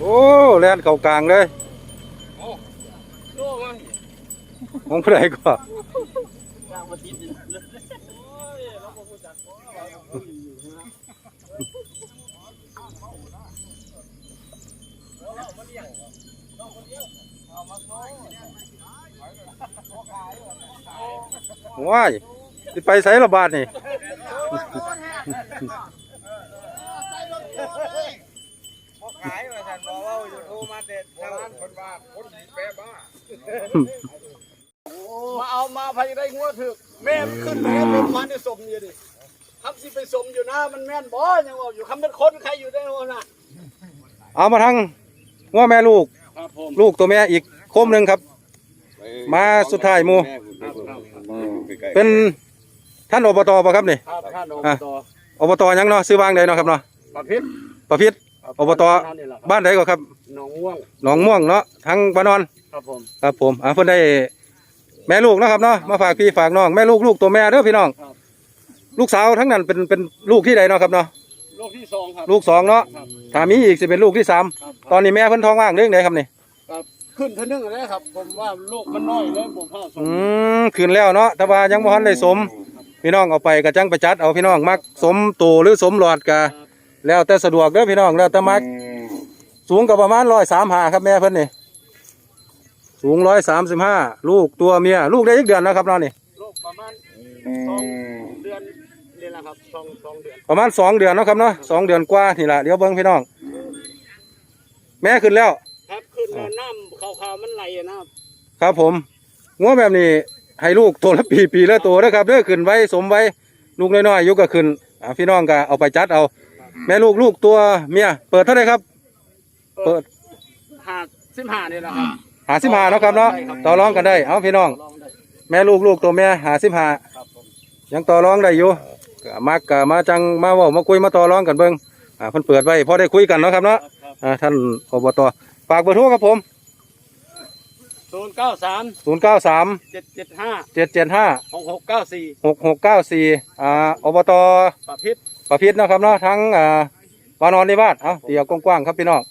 โอ้แล่นเข้ากลางเลยโอ้โล่มองผู้ใดก็กลางมาทิศนี่เลยโอ้ยเราบ่รู้จักบ่ว่าเราอยู่นะเรามาเลี้ย ว่าอยู่โทรมาเด็ดชาวบ้านคนบ้าคนหนีแปรบ้ามาเอามาพายได้งัวถึกแม่มันขึ้นแม่เป็นมันได้สมอยู่ดิคำสิไปสมอยู่นะมันแม่นบ่ยังว่าอยู่คำเป็นคนใครอยู่ได้โน่นน่ะเอามาทั้งงัวแม่ลูก ครับผมลูกตัวแม่อีกโคมหนึงครับ มาสุดท้ายหมู่เป็นท่านอบตบ่ครับนี่ครับท่านอบอะตอบตหยังเนาะซื้อวางใดเนาะครับเนาะประพิษประพิษ อบตบ้านใดก็ครับหนองม่วงหนองม่วงเนาะทั้งบ้านนอนครับผมครับผมอ่าเพิ่นได้แม่ลูกเนาะครับเนาะมาฝากพี่ฝากน้องแม่ลูกลูกตัวแม่เด้อพี่น้อง ครับลูกสาวทั้งนั้นเป็นเป็นลูกที่ใดเนาะครับเนาะลูกที่สองครับลูกสองเนาะครับถ้ามีอีกสิเป็นลูกที่สามครับตอนนี้แม่เพิ่นท้องว่างเรื่องใดครับนี่ครับขึ้นเท่านึงเลยครับ ผมว่าลูกมันน้อยเลยผมพ่อสมอืมคืนแล้วเนาะแต่ว่ายังบ่ทันได้สม พี่น้องเอาไปก็จังไปจัดเอาพี่น้องมักสมโตหรือสมหลอดก็ แล้วแต่สะดวกเด้อพี่น้องแล้วแต่มักสูงก็ประมาณ135ครับแม่เพิ่นนี่สูง135ลูกตัวเมียลูกได้อีกเดือนแล้วครับเนาะนี่ลูกประมาณสองเดือนนี่แหละครับสองสองเดือนประมาณสองเดือนเนาะครับเนาะสองเดือนกว่านี่ละเดี๋ยวเบิ้งพี่น้อง แม่ขึ้นแล้ว ครับขึ้นแล้วน้ำขาวๆมันไหลอะนะครับครับผมงัวแบบนี้ให้ลูกตัวละปีปีละตัวนะครับเด้อขึ้นไว้สมไว้ลูกน้อยๆอายุก็ขึ้นอ่าพี่น้องก็เอาไปจัดเอา แม่ลูกลูกตัวเมียเปิดเท่าไหรครับ เปิดหาสิบห้านี่แหละครับหาสิบหาเนาะครับเนาะต่อรองกันได้ เอาพี่น้อง ลองได้แม่ลูกลูกตัวแม่หาสิบหาครับผมยังต่อรองได้อยู่ก็มักก็มาจังมาเว่ามาคุยมาต่อรองกันเบิ้งอ่าเพิ่นเปิดไว้พอได้คุยกันเนาะครับเนาะครับ อ่าท่านอบตฝากเบอร์โทรครับผม ศูนย์เก้าสามศูนย์เก้าสามเจ็ดเจ็ดห้าเจ็ดเจ็ดห้าหกหกเก้าสี่หกหกเก้าสี่อ่าอบตประพิษประพิษเนาะครับเนาะทั้งอ่าวานอนนิวาสเอาเตียวกว้างๆครับพี่น้อง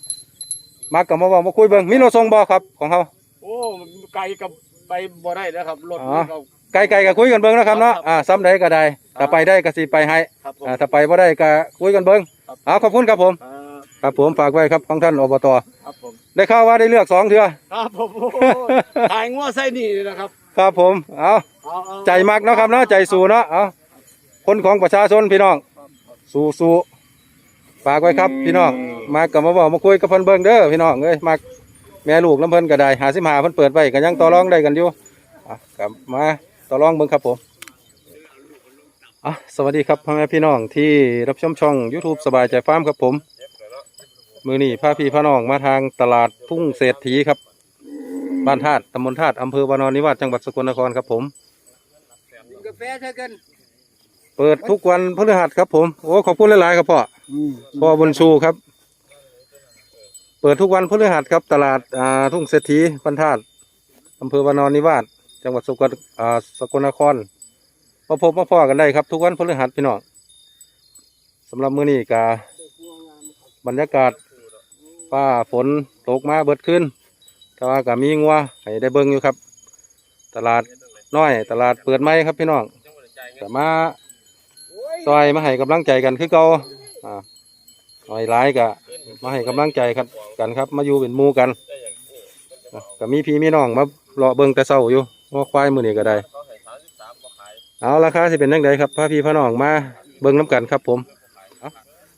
มากับมาบอกมาคุยเบิ่งมีรถส่งบ่ครับของเขาโอ้มันไกลกับไปบ่ได้แล้วครับรถอ๋อเรา ไกลๆก็คุยกันเบิ่งนะครับเนาะอ่าซ้ำใดก็ได้ถ้าไปได้ก็สิไปให้ครับผมอ่าถ้าไปบ่ได้ก็คุยกันเบิ่งครับเอาขอบคุณครับผมอ่า ครับผมฝากไว้ครับของท่านอบตครับผมได้ข่าวว่าได้เลือกสองเทื่อครับผมโอ้โหขายงัวไส้นี่นะครับครับผมเอาเอาเอาใจมักเนาะครับเนาะใจสู้เนาะเอาคนของประชาชนพี่น้อง สู้สู้ฝากไว้ครับพี่น้องมากับมาบอกมาคุยกับเพิ่นเบิ่งเด้อพี่น้องเอ้ยมาแม่ลูกลำเพิ่นก็ได้หาสิมาเพิ่นเปิดไว้ก็ยังต่อรองได้กันอยู่อะกลับมาต่อรองเบิ่งครับผมอะสวัสดีครับพ่อแม่พี่น้องที่รับชมช่อง YouTube สบายใจฟาร์มครับผม มือนี้พาพี่พาน้องมาทางตลาดทุ่งเศรษฐีครับ บ้านธาตุตำบลธาตุอำเภอวานอนนิวาสจังหวัดสกลนครครับผม กินกาแฟใช่กันเปิดทุกวันพฤหัสครับผม โอ้ขอบคุณหลายๆครับพ่อพ่อบุญชูครับ เปิดทุกวันพฤหัสครับ ตลาดอ่าทุ่งเศรษฐีบรรทัดอำเภอวานอนนิวาสจังหวัดสกลอ่าสกลนครมาพบมาพ่อกันได้ครับ ทุกวันพฤหัสพี่น้องสำหรับมื้อนี้กาบรรยากาศ ฟ้าฝนตกมาเบิดขึ้นแต่ว่าก็มีงัวให้ได้เบิ่งอยู่ครับ ตลาดน้อย ตลาดเปิดไม้ครับพี่น้องแต่มาซอยมาให้กำลังใจกันคือเก่าอ่าหน่อยร้ายก็มาให้กำลังใจครับกันครับ มาอยู่เป็นมูกันอะก็มีพี่มีน้องมารอเบิ่งแต่เช้าอยู่ว่าควายมือนี้ก็ได้ เอาราคาสิเป็นยังไงครับพาพี่พาน้องมาเบิ่งน้กันครับผม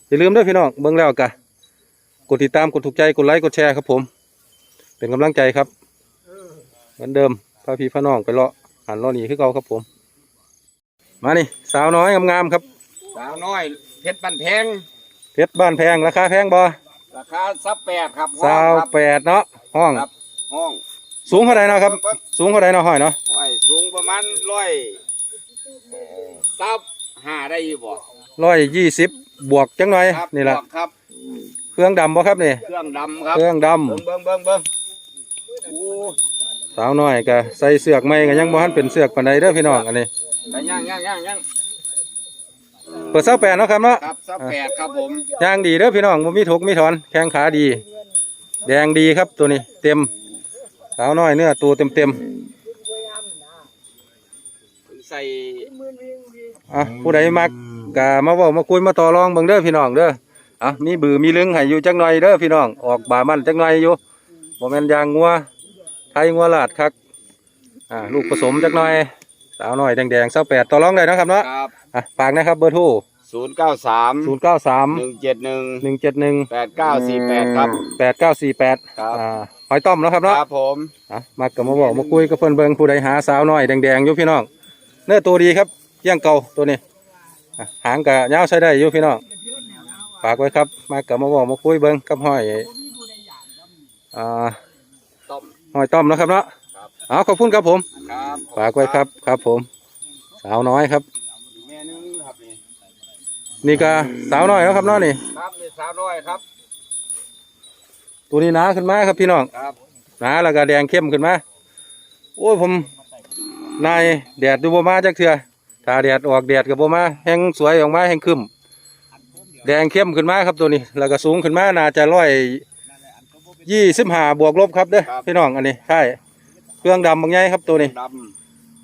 อย่าลืมด้วยพี่น้องเบิ่งแล้วกะก ดติดตามกดถูกใจกดไลค์กดแชร์ครับผม เป็นกำลังใจครับเหมือนเดิมพาพี่พาน้องไปเลาะหันเลาะหนีคือเก่าครับผม มานี่สาวน้อยงามๆครับสาวน้อยเพชรบันแพงเพชรบ้านแพงราคาแพงบ่ราคาซับแปดครับสาวแปดเนาะห้อง ครับ ห้องสูงเท่าไรเนาะครับ สูงเท่าไรเนาะห้อยเนาะไอ้สูงประมาณร้อยซับห้าได้อยู่บ่ร้อยยี่สิบบวกจังหน่อยครับนี่แหละบอกครับ เครื่องดำบ่ครับนี่เครื่องดำครับเครื่องดเบิ้งเบิ้งเบิ้งเบิ้งโอ้ำสาวน้อยก็ใส่เสือกไม่ก็ยังบ่ทันเป็นเสือกปานใดเด้อพี่น้องอันนี้แต่ย่างย่างย่างย่างเปิดเสาแปดเนาะครับเนาะครับสักแปดครับผมย่างดีเด้อพี่น้องบ่มีถกมีถอนแข้งขาดี แดงดีครับตัวนี้ เต็ม สาวน้อยเนื้อตัวเต็มเต็มใส่ๆอะผู้ใดมักกะมาเว้ามาคุยมาต่อรองเบิ่งเด้อพี่น้องเด้อ อะมีบือมีลึงให้อยู่จักหน่อยเด้อพี่น้องออกบามันจักหน่อยอยู่บ่แม่นยางงัวไทยงัวลาดคักอ่าลูกผสมจักหน่อยสาวน้อยแดงๆ28ต่อรองได้เนาะครับเนาะครับอะฝากนะครับเบอร์โทรศูนย์เก้าสาม093หนึ่งเจ็ดหนึ่ง171แปดเก้าสี่แปดครับ8948ครับอ่าหอยต้อมเนาะครับคเนาะรับผมอะมากับมาบอกมาคุยกับเพิ่นเบิงผู้ใดหาสาวน้อยแดงๆอยู่พี่น้องเนื้อตัวดีครับเยี่ยงเก่าตัวนี้อะหางกะยาวใช้ได้อยู่พี่น้อง ฝากไว้ครับ มากับมาบอกมาคุยเบิงกับห้อยอ่าต้มห้อยต้อมเนาะครับเนาะครับเอาขอบคุณครับผมครับฝากไว้ครับครับผม สาวน้อยครับแม่นึงครับนี่นี่ก็สาวน้อยเนาะครับเนาะนี่ครับนี่สาวน้อยครับ ตัวนี้หนาขึ้นมาครับพี่น้องครับหนาแล้วก็แดงเข้มขึ้นมาโอ้ยผมนายแดดดูบ่มาจักเถื่อถ้าแดดออกแดดกับบ่มาแห้งสวยออกมาแห้งขึ้น แดงเข้มขึ้นมาครับตัวนี้ แล้วก็สูงขึ้นมาน่าจะร้อยยี่สิบห้าบวกลบครับเด้อพี่น้องอันนี้ใช่เครื่องดำบางใหญ่ครับตัวนี้ ด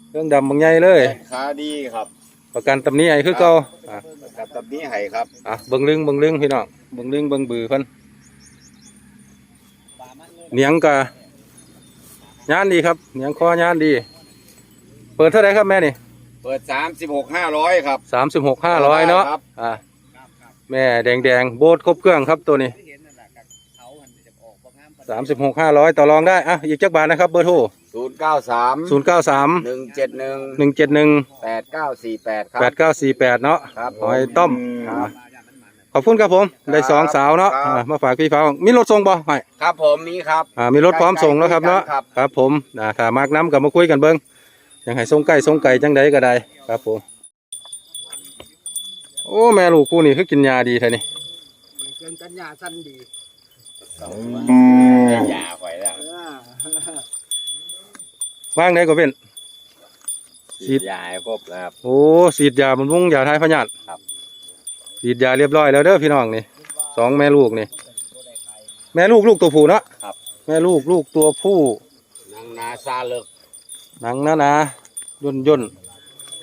เครื่องดำบางใหญ่เลยำขาดีครับประกันตำหนี้ไอ้คือเก่าอะกับตับนี้ไห้ครับอะเบิ่งลึงเบิ่งลึงพี่น้องเบิ่งลึงเบิ่งบือเพิ่นเหนียงกะยานดีครับเหนียงคอยานดี เปิดเท่าไหรครับแม่นี่เปิดสามสิบหกห้าร้อยครับ สามสิบหกห้าร้อยเนาะครับ อะ แม่แดงแดงๆโบดครบเครื่องครับตัวนี้สามสิบหกห้าร้อยต่อรองได้อะอีกจักบาทนะครับเบอร์โทรศูนย์เก้าสามศูนย์เก้าสามหนึ่งเจ็ดหนึ่งหนึ่งเจ็ดหนึ่งแปดเก้าสี่แปดครับแปดเก้าสี่แปดเนาะครับหอยต้มครับขอบคุณครับผม ได้สองสาวเนาะครับอะมาฝากพี่ฟ้ามีรถส่งบ่ให้ครับผมมีครับอ่ามีรถพร้อมส่งแล้วครับเนาะครับครับผมนะถ้ามากน้ำกับมาคุยกันเบิ้งยังให้ส่งไก่ส่งไก่จังใดก็ได้ครับผม โอ้แม่ลูกคู่นี้คือกินยาดีแท้นี่เครื่องกันยาสั้นดียาไว้แล้วว่างได้ก็เป็นฉีฉีดดยาให้ครบแล้วครับ โอ้ฉีดยาบำรุงยาทายพยาธิครับฉีดยาเรียบร้อยแล้วเด้อพี่น้องนี่สองแม่ลูกนี่ แม่ลูกลูกตัวผู้เนาะครับ แม่ลูกลูกตัวผู้นางนาซาเลิกหนังหนาหนาย่นย่น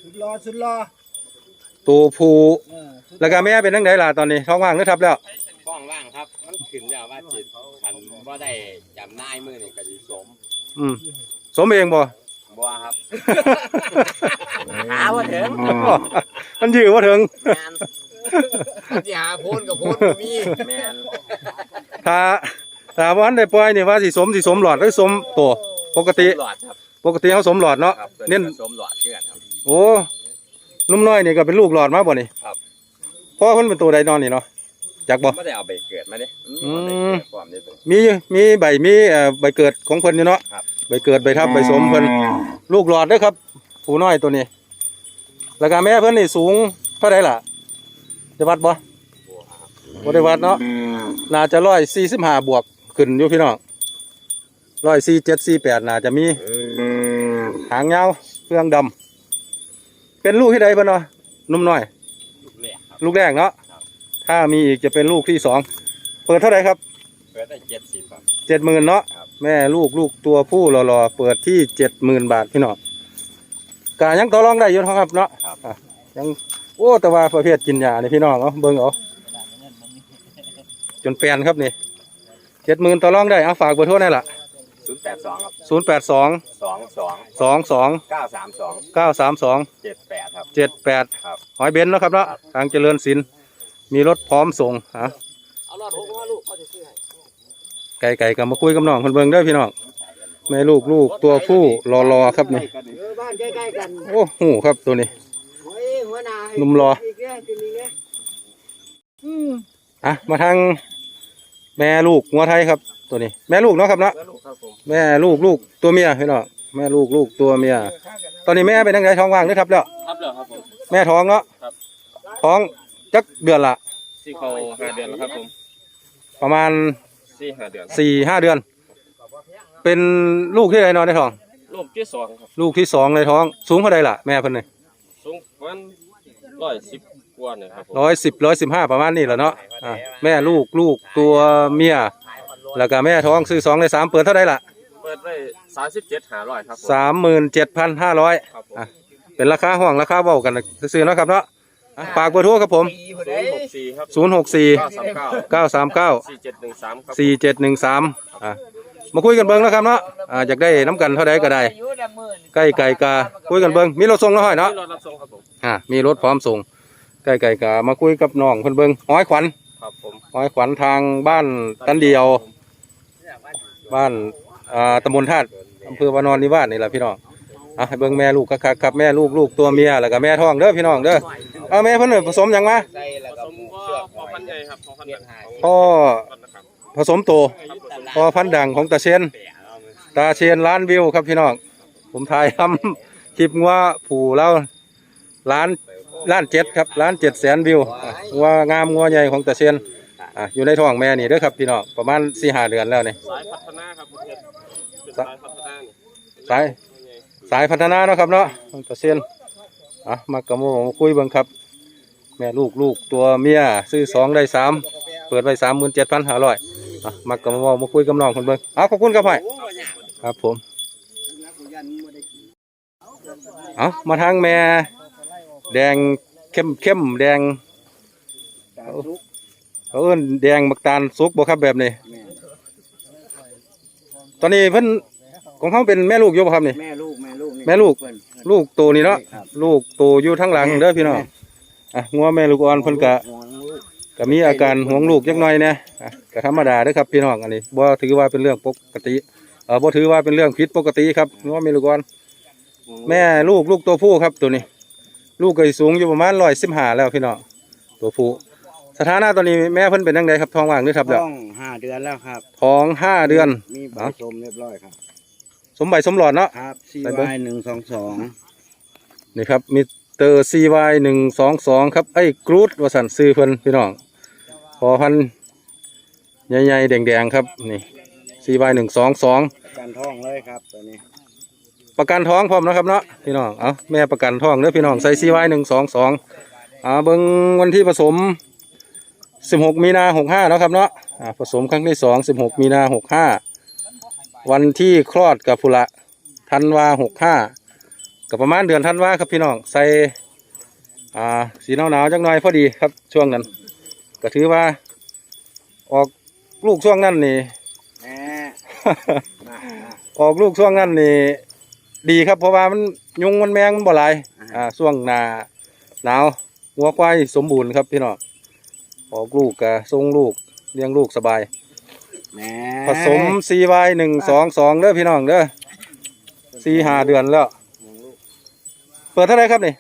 สุดรอสุดรอๆ ตัวผู้เออแล้วก็แม่เป็นทั้งไดล่ะตอนนี้ท้องว่างหรือทับแล้ว ฟ้องว่างครับ มันขึ้นแล้วว่าจิตอันว่าได้จำนายมือนี่ก็สิสมอืมสมเองบ่ บัวครับ หาว่าถึงมันยื้อว่าถึง แมนที่หาโพนกับโพนบ่มีแมนถ้าถ้าวันได้ปล่อยนี่ว่าสิสมสิสมหลอดหรือสมตัวปกติ หลอดครับปกติเขาสมหลอดเนาะครับเน้นสมหลอดเชื่อนครับโอ้ นุ่มน้อยนี่ก็เป็นลูกหลอดมาบ่นี่ครับ พ่อเพิ่นเป็นตัวใดนอนนี่เนาะจักบ่ ไม่ได้เอาใบเกิดมาเด้อืมเอาใบเกิดความนี้ตัว มีอยู่มีใบมีเอ่อใบเกิดของเพิ่นอยู่เนาะครับ ใบเกิดใบทับใบสมเพิ่นลูกหลอดเด้อครับผู้น้อยตัวนี้ แล้วก็แม่เพิ่นนี่สูงเท่าใดล่ะได้วัดบ่บ่ได้วัดเนาะน่าจะ145บวกขึ้นอยู่พี่น้อง147 48น่าจะมีหางยาวเครื่องดำ เป็นลูกที่ใดบ้านเนาะนุ่มน้อย ลูกแรกครับ ลูกแรกเนาะครับ ถ้ามีอีกจะเป็นลูกที่สองเปิดเท่าไหร่ครับเปิดได้เจ็ดสิบครับ เจ็ดหมื่นเนาะครับ แม่ลูกลูกตัวผู้รอๆเปิดที่เจ็ดหมื่นบาทพี่น้องกายังต่อรองได้อยู่เนาะครับเนาะ ครับอะ ยังโอ้แต่ว่าประเภทกินยานี่พี่น้องเอาเบิ่งเอาจนแปลนครับนี่เจ็ดหมื่นต่อรองได้เอาฝากเบอร์โทรได้ละ ศูนย์แปดสองครับศูนย์แปดสองสองสองสองสองเก้าสามสองเก้าสามสองเจ็ดแปดครับ เจ็ดแปดครับหอยเบนซ์เนาะครับเนาะครับทางเจริญศิลป์มีรถพร้อมส่งฮะเอารอดหกมาลูกเขาจะซื้อให้ไก่ไก่กับมาคุยกับน้องคนเบิ่งเด้อพี่น้องแม่ลูกลูกตัวผู้รอรอๆครับนี่เออบ้านใกล้ๆกันโอ้โหครับตัวนี้โอ้ยหัวหน้าให้หนุ่มรออีกแค่ตัวนี้ไงอืมอะมาทางแม่ลูกงัวไทยครับตัวนี้ แม่ลูกเนาะครับเนาะแล้วลูก ครับผมแม่ลูกลูกตัวเมียพี่น้องแม่ลูกลูกตัวเมีย ตอนนี้แม่เป็นยังไงท้องว่างหรือทับแล้ว ครับแล้วครับผม แม่ท้องเนาะครับ ท้องจักเดือนละสี่เขาห้าเดือนแล้วครับผมประมาณสี่ห้าเดือนสี่ห้าเดือน เป็นลูกที่ไหนนอนในท้อง ลูกที่สองครับ ลูกที่สองในท้อง สูงเท่าใดล่ะแม่เพิ่นนี่สูงประมาณร้อยสิบกว่าเนี่ยครับผมร้อยสิบร้อยสิบห้าประมาณนี้แหละเนาะอะแม่ลูกลูกตัวเมีย แล้วก็แม่ท้องซื้อสองในสามเปิดเท่าไหร่ล่ะเปิดไว้สามสิบเจ็ดหาร้อยครับผมสามหมื่นเจ็ดพันห้าร้อยครับผมอะเป็นราคาห้องราคาเบากันซื้อๆเนาะครับเนาะอะฝากเบอร์โทรครับผม ศูนย์หกสี่ครับศูนย์หกสี่เก้าสามเก้าเก้าสามเก้าสี่เจ็ดหนึ่งสามครับสี่เจ็ดหนึ่งสามอะมาคุยกันเบิ้งนะครับเนาะอ่าอยากได้น้ำกันเท่าใดก็ได้ ใกล้ไก่กาคุยกันเบิ้งมีรถส่งแล้วห้อยเนาะที่รถรับส่งครับผม อ่ามีรถพร้อมส่งใกล้ไก่กามาคุยกับน้องเพิ่นเบิ้งห้อยขวัญครับผมห้อยขวัญทางบ้านตันเดียว บ้านอ่าตำบลธาตุอำเภอวานอนนิวาสนี่แหละพี่น้องอะให้เบิ่งแม่ลูกคักๆครับแม่ลูกลูกตัวเมียแล้วก็แม่ท้องเด้อพี่น้องเด้อเอาแม่เพิ่นเอิ้นผสมหยังมาผสมก็พอพันใหญ่ครับพอพันหนักของพ่อพันนะครับผสมโตครับผสมพ่อพันธุ์ดังของตาเชนตาเชนล้านวิวครับพี่น้องผมถ่ายทำคลิปงัวผูแล้วล้านล้านเจ็ดครับล้านเจ็ดแสนวิวอะงัวงามงัวใหญ่ของตาเชน อะอยู่ในท้องแม่นี่เด้อครับพี่น้องประมาณสี่ห้าเดือนแล้วนี่สายพัฒนาครับประเทศเป็นสายพัฒนานี่สายสายพัฒนาเนาะครับเนาะเปอร์เซ็นต์อะมากระโมมาคุยเบิ่งครับ แม่ลูกลูกตัวเมียซื้อสองได้สามเปิดไว้สามหมื่นเจ็ดพันห้าร้อยอะมากระโมมาคุยกับน้องคนเบิ่งเอาขอบคุณครับพ่อยครับผมเอามาทางแม่ แดงเข้มเข้มแดง เขาเอิ้นแดงบักตาลสุกบ่ครับแบบนี้ ตอนนี้เพิ่นของเขาเป็นแม่ลูกอยู่บ่ครับนี่ แม่ลูกแม่ลูกนี่แม่ลูกเพิ่น ลูกโตนี่เนาะครับ ลูกโตอยู่ทั้งหลังเด้อพี่น้องอะงัวแม่ลูกอ่อนเพิ่นกะ ห่วงลูกก็มีอาการห่วงลูกจักหน่อยเนี่ยอะก็ธรรมดาเด้อครับพี่น้องอันนี้บ่ถือว่าเป็นเรื่องปกติเออบ่ถือว่าเป็นเรื่องผิดปกติครับงัวแม่ลูกอ่อนแม่ลูกลูกตัวผู้ครับตัวนี้ ลูกก็สิสูงอยู่ประมาณ115แล้วพี่น้องตัวผู้ สถานะตอนนี้แม่เพิ่นเป็นจังไดครับท้องว่างหรือครับเด้อต้องห้าเดือนแล้วครับ ท้องห้าเดือน มีใบเอ้าสมเรียบร้อยครับ สมใบสมหลอดเนาะครับไปเบิ่ง CY หนึ่งสองสองนี่ครับมิเตอร์ CY หนึ่งสองสองครับไอ้กรูดวสันซื้อเพิ่นพี่น้องพอพันธุ์ใหญ่ๆแดงๆครับนี่ CY หนึ่งสองสองการท้องเลยครับตัวนี้ประกันท้องพร้อมนะครับเนาะพี่น้อง เอาแม่ประกันท้องเด้อพี่น้องใส่ CY หนึ่งสองสองอ่าเบิ่งวันที่ผสม สิบหกมีนาหกห้าเนาะครับเนาะอ่าผสมครั้งที่สองสิบหกมีนาหกห้าวันที่คลอดกับพุระธันวาหกห้ากับประมาณเดือนธันวาครับพี่น้องใส่อ่าสีหนาวหนาวๆจังหน่อยพอดีครับช่วงนั้นก็ถือว่า ออกลูกช่วงนั้นนี่แม่มาออกลูกช่วงนั้นนี่ดีครับเพราะว่ามันยุงมันแมงมันบ่หลายอ่าช่วงหนาหนาวหัวควายสมบูรณ์ครับพี่น้อง ออกลูกกะทรงลูกเลี้ยงลูกสบายแม่ผสมซีวหนึ่งสองสองเด้อพี่น้องเด้อซีหาเดือนแล้วห่วงลูกเปิดเท่าไหรครับนี่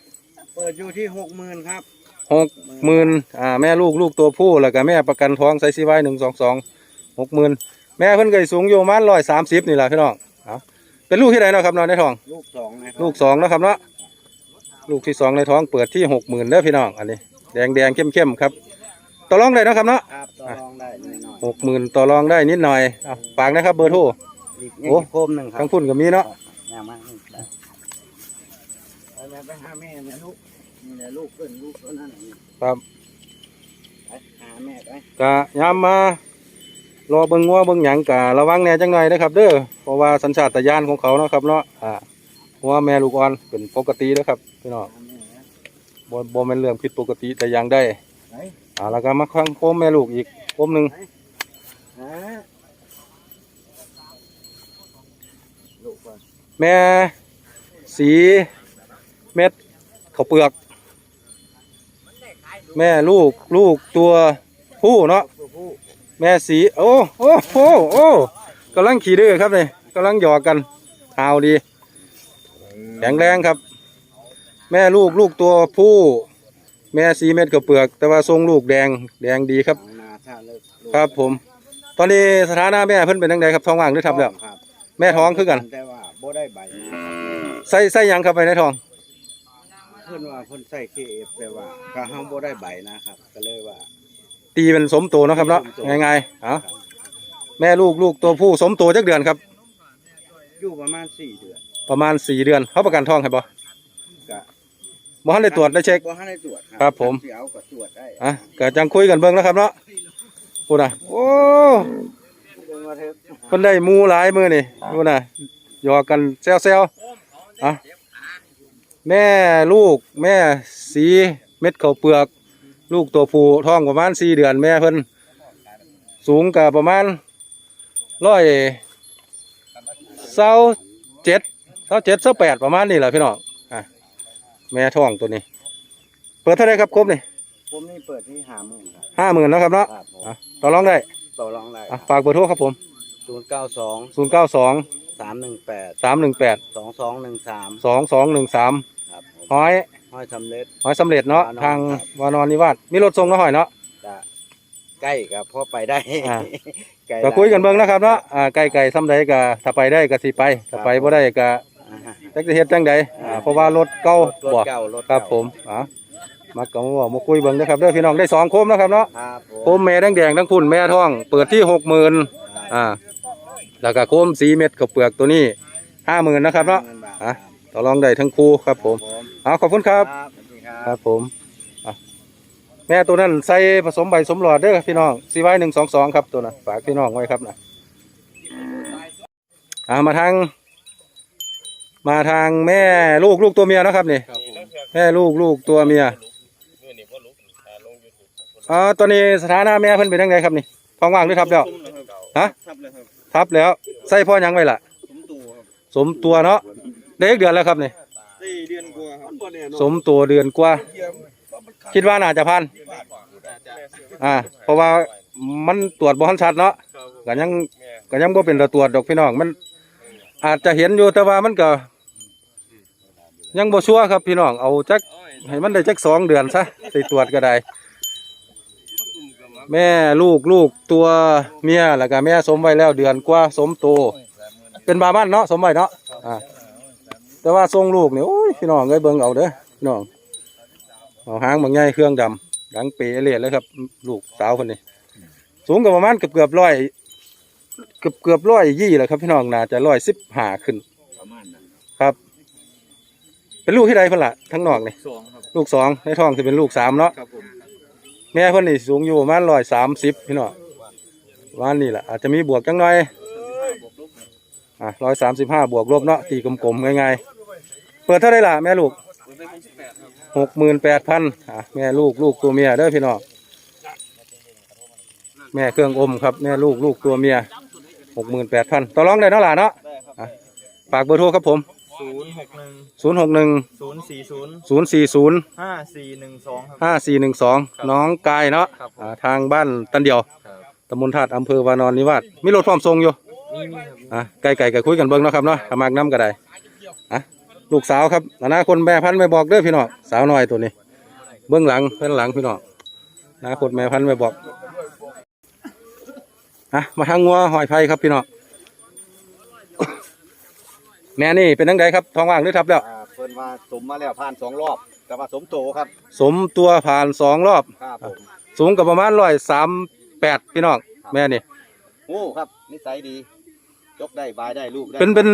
เปิดอยู่ที่หกหมื่นครับหกหมื่นอ่าแม่ลูกลูกตัวผู้แล้วก็แม่ประกันท้องใส่ซีไว้หนึ่งสองสองหกหมื่นแม่เพิ่นเคยสูงอยู่ประมาณร้อยสามสิบนี่แหละพี่น้องเอาเป็นลูกที่ไหนเนาะครับเนาะในท้อง ลูกสองนะครับลูกสองเนาะครับเนาะลูกที่สองในท้องเปิดที่หกหมื่นเด้อพี่น้องอันนี้ แดงแดงเข้มเข้มๆครับ ต่อรองได้เนาะครับเนาะครับต่อรองได้หน่อยหน่อยหกหมื่นต่อรองได้นิดหน่อยเอาฝากนะครับเบอร์โทรอีกโอ้อีกโคมหนึ่งครับทั้งพุ่นกับมีเนาะอย่ามานี่ได้ไปแม่ไปหาแม่แม่ลูกนี่แหละลูกเพิ่นลูกตัวนั้นน่ะนี่ครับไปหาแม่ไปกะยามมารอเบิ่งงัวเบิ่งหยังกะระวังแหน่จังหน่อยนะครับ เด้อเพราะว่าสัญชาตญาณของเขาเนาะครับเนาะอ่างัวแม่ลูกอ่อนเป็นปกตินะครับพี่น้องหาแม่นะบ่บ่เป็นเรื่องผิดปกติแต่อย่างใดไหน อ่าแล้วก็มาครั้งโคมแม่ลูกอีกโคมหนึ่งแม่สีเม็ดข้าวเปลือก แม่ลูกลูกตัวผู้เนาะแม่สีโอ้โอ้โอ้โอ้กำลังขี่ดื้อครับนี่กำลังหยอกกันหาดี แข็งแรงครับ แม่ลูกลูกตัวผู้ แม่สีเม็ดข้าวเปลือก แต่ว่าทรงลูกแดงแดงดีครับของนาถ้าเลิกลูกครับผม ตอนนี้สถานะแม่เพิ่นเป็นยังไงครับท้องว่างหรือทับแล้ว ครับแม่ท้องคือกันแต่ว่าบ่ได้ใบนะครับใส่ใส่หยังเข้าไปในท้อง เพิ่นว่าเพิ่นใส่เคเอฟแต่ว่าก็เฮาบ่ได้ใบนะครับ ก็เลยว่าตีเป็นสมโตเนาะครับเนาะสมโตง่ายๆเอาแม่ลูกลูกตัวผู้สมโตจักเดือนครับ อยู่ประมาณ4เดือนประมาณสี่เดือนเขาประกันท้องให้บ่ก็ บ่ทันได้ตรวจได้เช็ค บ่ให้ได้ตรวจครับผมสิเอาก็ตรวจได้อะก็จังคุยกันเบิ่งแล้วครับเนาะพูดน่ะโอ้เพิ่นได้หมูหลายมื้อนี่พูดน่ะหยอกกันแซวๆอะแม่ลูกแม่สีเม็ดข้าวเปลือก ลูกตัวผู้ท้องประมาณ4เดือนแม่เพิ่นสูงก็ประมาณร้อยเศร้าเจ็ดเศร้าเจ็ดเศร้าแปดประมาณนี้แหละพี่น้องอะ แม่ท้องตัวนี้ เปิดเท่าไหรครับครบนี่ผมนี่เปิดที่หาหมื่นครับห้าหมื่นนะครับเนาะครับผมอะต่อรองได้ต่อรองได้อะฝากเบอร์โทรครับผมศูนย์เก้าสองศูนย์เก้าสองสามหนึ่งแปดสามหนึ่งแปดสองสองหนึ่งสามสองสองหนึ่งสามครับผมห้อยห้อยสำเร็จ ห้อยสำเร็จเนาะวานอนทางครับ วานอนนิวาสมีรถส่งเนาะห้อยเนาะก็ใกล้กับพอไปได้อ่าใกล้ก็คุยกันเบิ่งนะครับเนาะอ่าไกลไก่ซ้ำใดก็ถ้าไปได้ก็สิไปถ้าไปบ่ได้ก็อ่า จักจะเฮ็ดจังใดอ่าเพราะว่ารถเก่ารถบ่เก่ารถครับเก่าผมอะมาก็มาบอกมาคุยเบิ่งนะครับเด้อพี่น้องได้สองโคมนะครับเนาะครับผโคมแม่แดงๆทั้งพุ่นแม่ท้อง เปิดที่หกหมื่นอ่าแล้วก็โคมสีเม็ดกับเปลือกตัวนี้ห้าหมื่นนะครับเนาะหมื่บทอะต่อรองได้ทั้งคู่ครับผมผมเอาขอบคุณครับครับสวัสดีคครัรับบผมอะแม่ตัวนั้นใส่ผสมใบสมหลอดเด้อพี่น้องซีไว้หนึ่งสองสองครับตัวนั้นฝากพี่น้องไว้ครับนะอ่ามาทาง มาทางแม่ลูกลูกตัวเมียนะครับนี่แม่ลูกลูกตัวเมียมื่อนี้พ่อลุกอ่าลงยูทูบอ่าตอนนี้สถานะแม่เพิ่นเป็นยังไงครับนี่ท้องว่างหรือทับแล้วฮะครับเลยครับทับแล้วใส่พ่อยังไว้ล่ะ สมตัวครับสมตัวเนาะได้อีกเดือนแล้วครับนี่สี่เดือนกว่าครับสมตัวเดือนกว่า คิดว่าน่าจะพันอ่าเพราะว่ามันตรวจบ่ทันชัดเนาะก็ยังก็ยังบ่เป็นระตรวจดอกพี่น้องมัน อาจจะเห็นอยู่แต่ว่ามันก็ ยังบ่ชัวร์ครับพี่น้องเอาจักให้มันได้จักสองเดือนซะสิตรวจก็ได้ แม่ลูกลูกตัวเมียแล้วก็แม่สมไว้แล้วเดือนกว่าสมโต เป็นบามันเนาะสมไว้เนาะอ่าแต่ว่าทรงลูกเนี่โอ้ยพี่น้องเอ้ยเบิ่งเอาเด้อพี่น้องเอาหางบางใหญ่เครื่องดำหลังเปเลียดเลยครับ ลูกสาวคนนี้ สูงกับประมาณเกือบเกือบร้อยเกือบเกือบร้อยยี่แหละครับพี่น้องน่าจะร้อยสิบห้าขึ้นครับ เป็นลูกที่ใดเพิ่นล่ะทั้งนอกนี่สองครับลูกสองในท้องจะเป็นลูกสามเนาะครับผมแม่เพิ่นนี่สูงอยู่ประมาณร้อยสามสิบพี่น้องประมาณนี้แหละอาจจะมีบวกจังหน่อยอะร้อยสามสิบห้าบวกลบเนาะตีกลมๆง่ายๆเปิดเท่าไรล่ะแม่ลูกหกหมื่นแปดพันอะแม่ลูกลูกตัวเมียเด้อพี่น้องแม่เครื่องอมครับแม่ลูกลูกตัวเมียหกหมื่นแปดพันต่อรองได้เนาะล่ะเนาะอะฝากเบอร์โทรครับผม ศูนย์หกหนึ่งศูนย์หกหนึ่งศูนย์สี่ศูนย์ศูนย์สี่ศูนย์ห้าสี่หนึ่งสองครับ ห้าสี่หนึ่งสองน้องกายเนาะครับผม อ่าทางบ้านตันเดียวครับตำบลธาตุอำเภอวานอนนิวาสมีรถพร้อมส่งอยู่มีมีครับอะไก่ไก่ก็คุยกันเบิ่งเนาะครับเนาะทำมากน้ำก็ได้อะลูกสาวครับอนาคตแม่พันธุ์ไม่บอกเด้อพี่น้องสาวน้อยตัวนี้ เบื้องหลังเบื้องหลังพี่น้องอนาคตแม่พันธุ์ไม่บอกอะมาทางงัวหอยไผ่ครับพี่น้อง แม่นี่เป็นนังไดครับท้องว่างหรือทับแล้ว อ่าเพิ่นว่าสมมาแล้วผ่านสองรอบ แต่ว่าสมโตครับสมตัวผ่านสองรอบ ครับผมสูงกับประมาณร้อยสามแปดพี่น้องแม่นี่โอ้ครับนิสัยดียกได้บายได้ลูกได้เป็นเป็น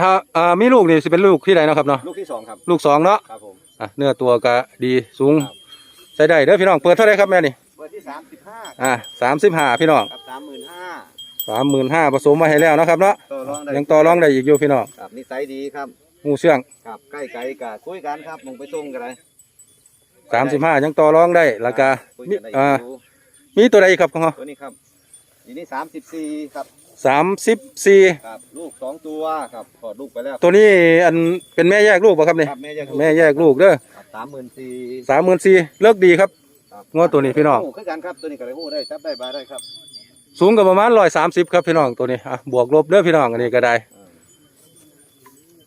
ถ้าอ่ามีลูกนี่สิเป็นลูกที่ใดเนาะครับเนาะลูกที่สองครับลูกสองเนาะครับผมอะเนื้อตัวก็ดีสูงครับใส่ได้เด้อพี่น้องเปิดเท่าไหรครับแม่นี่เบอร์ที่สามสิบห้าอะสามสิบห้าพี่น้องครับสามหมื่นห้า สามหมื่นห้าผสมมาให้แล้วเนาะครับเนาะต่อรองได้ยังต่อรองได้อีกอยู่พี่น้องครับนิสัยดีครับหมูเชื่องครับใกล้ไกลกับคุยกันครับมงไปส่งกันเลยสามสิบห้ายังต่อรองได้แล้วก็คุยมีกันได้อ่าอยู่มีตัวใดอีกครับของเขาตัวนี้ครับอันนี้สามสิบสี่ครับสามสิบสี่ครับ ลูกสองตัวครับถอดลูกไปแล้วตัวนี้อันเป็นแม่แยกลูกป่ะครับนี่ครับแม่แยกแม่แยกลูกเด้อสามหมื่นสี่สามหมื่นสี่เลิกดีครับ งวดตัวนี้พี่น้องโคือกันครับตัวนี้ก็เลยหู้ได้จับได้บายได้ครับ สูงกับประมาณร้อยสามสิบครับพี่น้องตัวนี้อะบวกลบเด้อพี่น้องอันนี้ก็ได้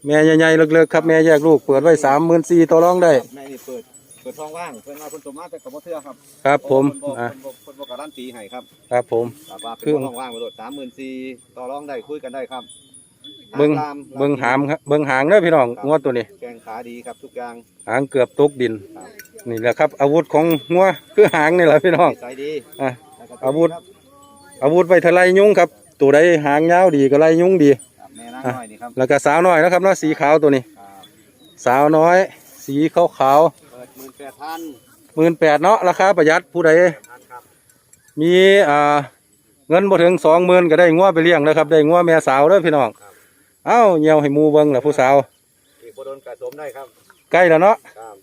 แม่ใหญ่ๆเลิกๆครับแม่แยกลูกเปิดไว้สามหมื่นสี่ต่อรองได้ครับแม่นี่เปิดเปิดท้องว่างเพื่อนมาคนสมมาแต่กับพ่เทือครับครับผมเพิ่นบอกอะเพิ่นบอกเพิ่นบอกการันตีให้ครับครับผมครับว่าคืเป็นอท้องว่างไปโดดสามหมื่นสี่ต่อรองได้คุยกันได้ครับเบิ้งลามเบิ้งหามครับเบิ้งหางเด้อพี่น้องงวดตัวนี้ แกงขาดีครับทุกอย่างหางเกือบตกดินครับนี่แหละครับ อาวุธของงัวคือหางนี่แหละพี่น้อง นิสัยดีอะ แล้วก็อาวุธครับ อาวุธไปทลายยุงครับ ตัวใดหางยาวดีก็ไล่ยุงดี ครับแม่นางน้อยนี่ครับแล้วก็สาวน้อยนะครับเนาะสีขาวตัวนี้ ครับสาวน้อย สีขาวขาวเปิดหมื่นแปดพันหมื่นแปดเนาะราคาประหยัดผู้ใดครับมีอ่าเงินบ่ถึงสองหมื่นก็ได้งัวไปเลี้ยงแล้วครับ ได้งัวแม่สาวเด้อพี่น้องเอ้าเหี่ยวให้หมูเบิ่งล่ะผู้สาวอีกบ่โดนกระสมได้ครับใกล้แล้วเนาะครับ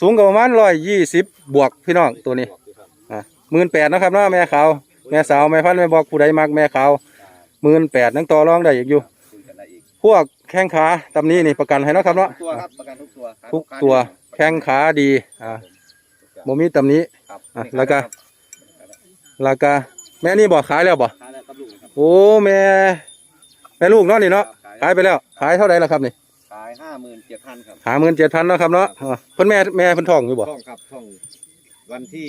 สูงก็ประมาณร้อยยี่สิบบวกพี่น้องตัวนี้บอกอยู่ครับอะหมื่นแปดนาะครับเนาะแม่ขาว แม่สาวแม่พันธุ์แม่บอกผู้ใดมักแม่ขาวหมื่นแปดนังต่อรองได้อีกอยู่ คุยกันได้อีกพวกแข้งขาตำนี้นี่ประกันให้เนาะครับเนาะทุกตัวครับประกันทุกตัวครับทุกตัวแข้งขาดีอ่าโมมีตำนี้ ครับอะแล้วก็แล้วก็แม่นี่บอกขายแล้วบ่ขายแล้วครับลูกนะครับโอ้แม่แม่ลูกเนาะนี่เนาะขายไปแล้วขายเท่าไหร่แล้วครับนี่ขายห้าหมื่นเจ็ดพันครับหาหมื่นเจ็ดพันเนาะครับเนาะอะเพิ่นแม่แม่เพิ่นท้องอยู่บ่ท่องครับท่องวันที่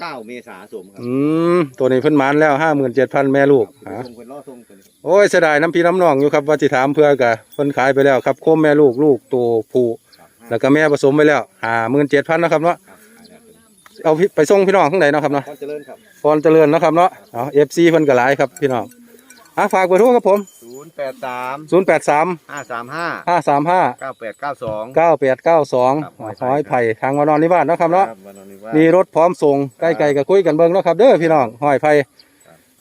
เก้าเมษาสมครับอืมตัวนี้เพิ่นหมานแล้วห้าหมื่นเจ็ดพันแม่ลูกคอะรับส่งคนล่อส่งตัวนี้โอ้ยเสียดายน้ำพี่น้ำน้องอยู่ครับว่าสิถามเพื่อกะเพิ่นขายไปแล้วครับโคมแม่ลูกลูกตัวผู้ครับแล้วก็แม่ผสมไปแล้วห้าหมื่นเจ็ดพันนาะครับเนาะครับขายแล้วตัวนี้เอาพี่ไปส่งพี่น้องข้างในเนาะครับเนาะความเจริญครับ พรเจริญเนาะครับเนาะ เอาเอฟซีเพิ่นก็หลายครับพี่น้อง อะฝากเบอร์โทรครับผม ศูนย์แปดสามศูนย์แปดสามห้าสามห้าห้าสามห้าเก้าแปดเก้าสองเก้าแปดเก้าสองครับหอยไผ่ทางวานอนนิวาสเนาะครับเนาะ วันนี้ว่ามีรถพร้อมส่งใกล้ๆก็คุยกันเบิ่งเนาะครับเด้อพี่น้องหอยไผ่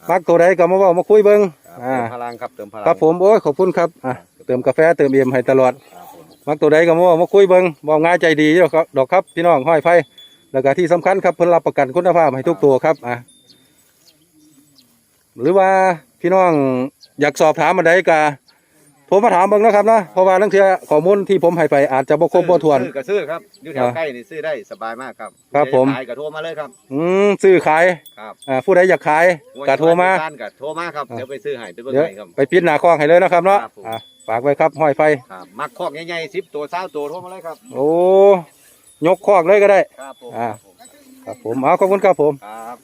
มักตัวใดก็มาเว้ามาคุยเบิ่งครับอ่าเติมพลังครับเติมพลังครับผมโอ้ยขอบคุณครับอะเติมกาแฟเติมเอ็มให้ตลอด ครับผม มักตัวใดก็มาเว้ามาคุยเบิ่งบอกง่ายใจดีอยู่ดอกครับดอกครับพี่น้องหอยไผ่แล้วก็ที่สำคัญครับเพิ่นรับประกันคุณภาพให้ทุกตัวครับอะหรือว่า พี่น้องอยากสอบถามอะไรก็โทรมาถามเบิ่งเนาะครับเนาะเพราะว่าลังเทื่อข้อมูลที่ผมให้ไปอาจจะบ่ครบบ่ถ้วน ซื้อก็ซื้อครับอยู่แถวอ่าใกล้นี่ซื้อได้สบายมากครับครับผม ขายก็โทรมาเลยครับอืมซื้อขายครับอ่าผู้ใดอยากขายก็โทรมา บ้นก็โทรมาครับอ่า เดี๋ยวไปซื้อให้ไปเบิ่งเดี๋ยวให้ครับ ไปปิดหน้าคลองให้เลยนะครับเนาะครับผม อะฝากไว้ครับห้อยไฟ ครับมักคอกใหญ่ๆสิบตัวเศร้าตัวโทรมาเลยครับโอ้ยกคอกเลยก็ได้ ครับผมอ่า ครับผมเอาขอบคุณครับผม ครับ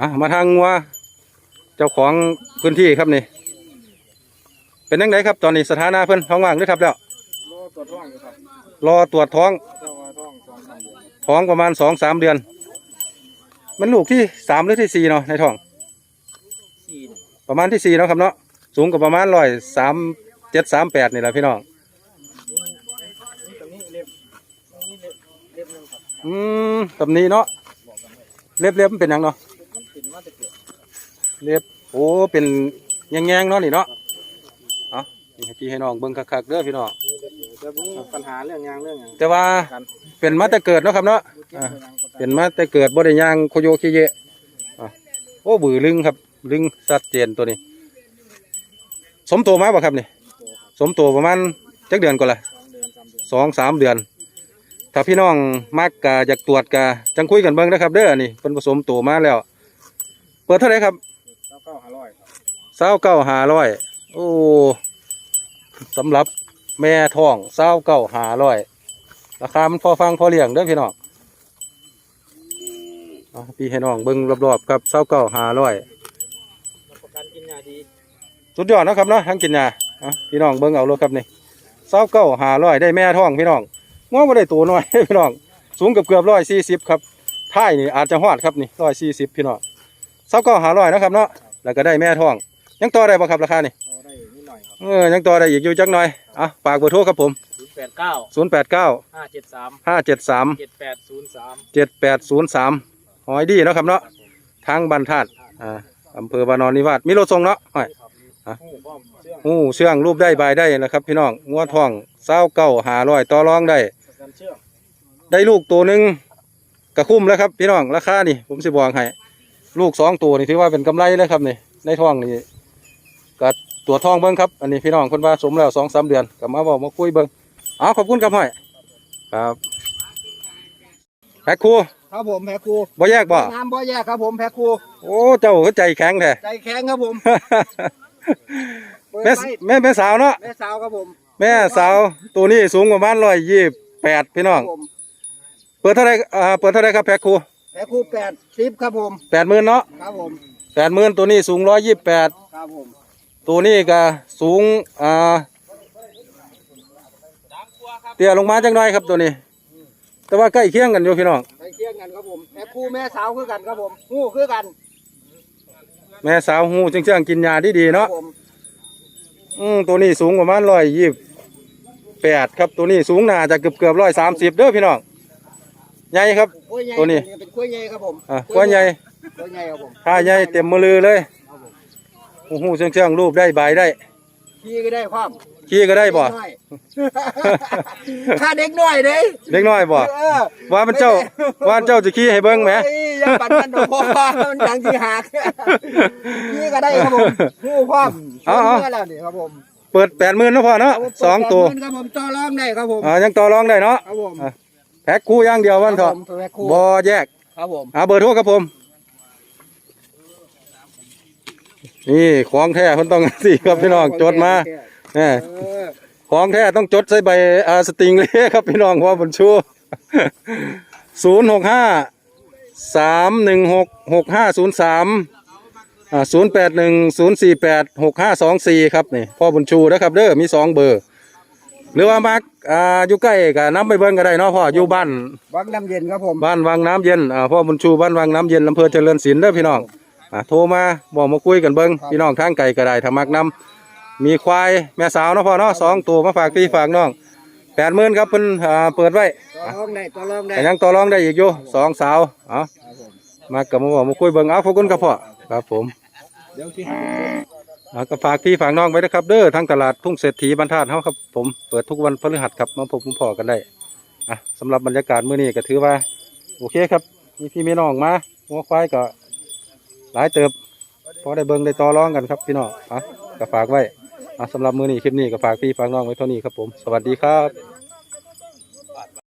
อะมาทางงัว เจ้าของพื้นที่ครับนี่ เป็นยังไงครับ ตอนนี้สถานะเพิ่นท้องว่างหรือทับแล้วโลตัวท้องอยู่ครับรอตรวจท้องเจ้าว่าท้องสองสามเดือนท้องประมาณสองสามเดือน มันลูกที่สามหรือที่สี่เนาะในท้อง สี่ประมาณที่สี่เนาะครับเนาะสูงกว่าประมาณร้อยสามเจ็ดสามแปดนี่แหละพี่น้องนี่ตรงนี้เล็บนี่เล็บเล็บหนึงครับอืมตำนี้เนาะเล็บเล็บมันเป็นหยังเนาะ มันเป็นมาแต่เกิด เล็บโอ้เป็นแยงๆเนาะนี่เนาะเอานี่ให้พี่ให้น้องเบิ่งคักๆเด้อพี่น้องนี่เล็บเดียวแต่ผมมีปัญหาเรื่องยางเรื่องหยังแต่ว่าเป็นมาแต่เกิดเนาะครับเนาะดูเก็บอ่าตัวหยังประกันเป็นมาแต่เกิดบ่ได้ย่างโคโยคิเยะอะโอ้บือลึงครับ ลึงชัดเจนตัวนี้ สมโตมาบ่ครับนี่สมโตประมาณจักเดือนก่อนละสองเดือนสามเดือนสองสามเดือน ถ้าพี่น้องมักกะอยากตรวจกะจังคุยกันเบิ่งนะครับ เด้อนี่เป็นผสมโตมาแล้ว เปิดเท่าไหร่ครับ แล้วก็ห้าร้อยครับเศร้าเก้าหาร้อยโอ้สำหรับแม่ท้องเศร้าเก้าหาร้อยราคามันพอฟังพอเลี้ยงเด้อพี่น้องเอาพี่ให้น้องเบิ่งรอบๆครับเศร้าเก้าหาร้อยรับประกันกินยาดีสุดยอดเนาะครับเนาะทั้งกินยาอะพี่น้องเบิ่งเอาเลยครับนี่เศร้าเก้าหาร้อยได้แม่ท้องพี่น้องง้อมาได้ตัวน้อย พี่น้องสูงเกือบเกือบร้อยสี่สิบครับท้ายนี่อาจจะหอดครับนี่ร้อยสี่สิบพี่น้องเศร้าเก้าหาร้อยนะครับเนาะ แล้วก็ได้แม่ท้อง ยังต่อได้ป่ะครับราคานี่พอได้นิดหน่อยครับเออยังต่อได้อีกอยู่จักหน่อยอะฝากเบอร์โทรครับผม ศูนย์แปดเก้าศูนย์แปดเก้าห้าเจ็ดสามห้าเจ็ดสามเจ็ดแปดศูนย์สามเจ็ดแปดศูนย์สามหอยดีเนาะครับเนาะทางบันทัดอ่าอำเภอบานอนนิวาสมีรถส่งเนาะหอยอะหูพร้อมเชื่องอู้เชื่องรูปได้ใบได้นะครับ พี่น้องงัวทองเศร้าเก้าหาร้อยต่อรองได้ ประกันเชื่อง ได้ลูกตัวหนึ่งกระคุ้มแล้วครับ พี่น้องราคานี่ผมสิบอกให้ ลูกสองตัวนี่ถือว่าเป็นกำไรเลยครับนี่ในท้องนี่ก็ตัวทองเบิ้งครับอันนี้พี่น้องคนว่าสมแล้วสองสามเดือนกลับมาบอกมาคุยเบิ้งเอาขอบคุณครับห้อยครับแพ็คครูครับผมแพ้ครูบ่แยกบ่น้ำบ่แยกครับผมแพ้ครูโอ้เจ้าก็ใจแข็งแท้ใจแข็งครับผมเปิดแม่ไฟแม่แม่สาวเนาะแม่สาวครับผม แม่สาวตัวนี้สูงประมาณร้อยยี่แปดพี่น้องผมเปิดเท่าไรอ่าเปิดเท่าไรครับแพ็คครู แพ้ครูแปดสิบครับผมแปดหมื่นเนาะครับผมแปดหมื่นตัวนี้สูงร้อยยี่แปดครับผมตัวนี้ก็สูงอ่าเตี้ยลงมาจังน้อยครับตัวนี้ แต่ว่าใกล้เคียงกันอยู่พี่น้องไปเคียงกันครับผมแพ้ครูแม่สาวคือกันครับผมงูคือกัน แม่สาวหูเชื่องๆกินยาดีๆครัเนาะบผมอืมตัวนี้สูงประมาณร้อยยี่แปดครับตัวนี้สูงน่าจะเกือบเกือบร้อยสามสิบเด้อพี่น้อง ใหญ่ครับตัวนี้ เป็นกล้วยใหญ่ครับผมอะกล้วยใหญ่กล้วยใหญ่ครับผมถ้าใหญ่เต็มมือลือเลยหูหูเชื่องเชื่องรูปได้ใบได้ พี่ก็ได้ความขี้ก็ได้บ่ เด็กน้อยค่าเด็กน้อยเด้เล็กน้อยบ่ เออว่ามันเจ้าว่ามันเจ้าจะขี้ให้เบิ่งไหม โอ้ยอยังปันมันดอกเพราะว่ามันดังที่หักพี่ก็ได้ครับผมผู้ความเอาเอาเมื่อแล้วนี่ครับผมเปิดแปดหมื่นนะพ่อเนาะสองตัว ครับผมต่อรองได้ครับผมอ่ายังต่อรองได้เนาะครับผม อะแพ็คคู่อย่างเดียววันเถอะครับผมแพ็คคู่บ่แยก ครับผมอ่าเบอร์โทรครับผม นี่ของแท้เพิ่นต้องสิครับพี่น้องจดมาแหมเออของแท้ต้องจดใส่ใบอ่าสติงเลยครับพี่น้องเพราะว่าบนชูศูนย์หกห้าสามหนึ่งหกหกห้าศูนย์สามอ่าศูนย์แปดหนึ่งศูนย์สี่แปดหกห้าสองสี่ครับนี่พ่อบุญชูนะครับเด้อมีสองเบอร์ หรือว่ามักอ่าอยู่ใกล้กับน้ำไปเบิ้งก็ได้เนาะพ่ออยู่บ้านวังน้ำเย็นครับผมบ้านวังน้ำเย็นอ่าพ่อบุญชูบ้านวังน้ำเย็นอำเภอเจริญศิลป์เด้อพี่น้องอ่าโทรมาบอกมาคุยกันเบิ้งพี่น้องทางไก่ก็ได้ถ้ามักน้ำมีควายแม่สาวเนาะพ่อเนาะสองตัวมาฝากพี่ฝากน้องแปดหมื่นครับเพิ่นอ่าเปิดไว้ต่อรองได้ต่อรองได้แต่ยังต่อรองได้อีกอยู่สองสาวเอามากับมาบอกมาคุยเบิ้งเอาขอบคุณครับพ่อครับผม เดี๋ยวที่ เอาก็ฝากพี่ฝากน้องไว้นะครับ เด้อทางตลาดทุ่งเศรษฐีบรรทัดเฮาครับ ผมเปิดทุกวันพฤหัสครับมาพบคุณพ่อกันได้อะสำหรับบรรยากาศมื้อนี้ก็ถือว่า โอเคครับมีพี่มีน้องมาหัวควายก็หลายเติบพอได้เบิ่งได้ต่อรองกันครับพี่น้องอะก็ฝากไว้อะสำหรับมื้อนี้คลิปนี้ก็ฝากพี่ฝากน้องไว้เท่านี้ครับผม สวัสดีครับ